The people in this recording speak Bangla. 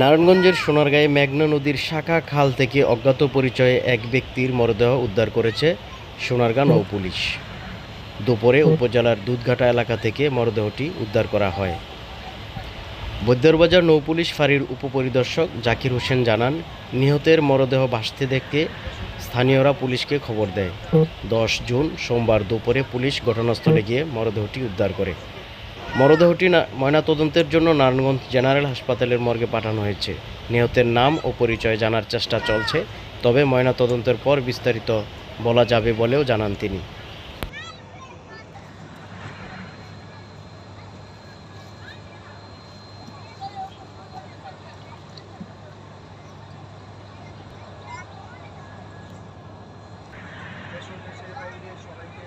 নারায়ণগঞ্জের সোনারগাঁয়ে মেঘনা নদীর শাখা খাল থেকে অজ্ঞাত পরিচয়ে এক ব্যক্তির মরদেহ উদ্ধার করেছে সোনারগাঁ নৌ পুলিশ। দুপুরে উপজেলার দুধঘাটা এলাকা থেকে মরদেহটি উদ্ধার করা হয়। বৈদ্যরবাজার নৌ পুলিশ ফাঁড়ির উপপরিদর্শক জাকির হোসেন জানান, নিহতের মরদেহ ভাসতে দেখতে স্থানীয়রা পুলিশকে খবর দেয়। দশ জুন সোমবার দুপুরে পুলিশ ঘটনাস্থলে গিয়ে মরদেহটি উদ্ধার করে। মরদেহটি ময়নাতদন্তের জন্য নারায়ণগঞ্জ জেনারেল হাসপাতালের মর্গে পাঠানো হয়েছে। নিহতের নাম ও পরিচয় জানার চেষ্টা চলছে, তবে ময়নাতদন্তের পর বিস্তারিত বলা যাবে বলেও জানান তিনি। সবাইকে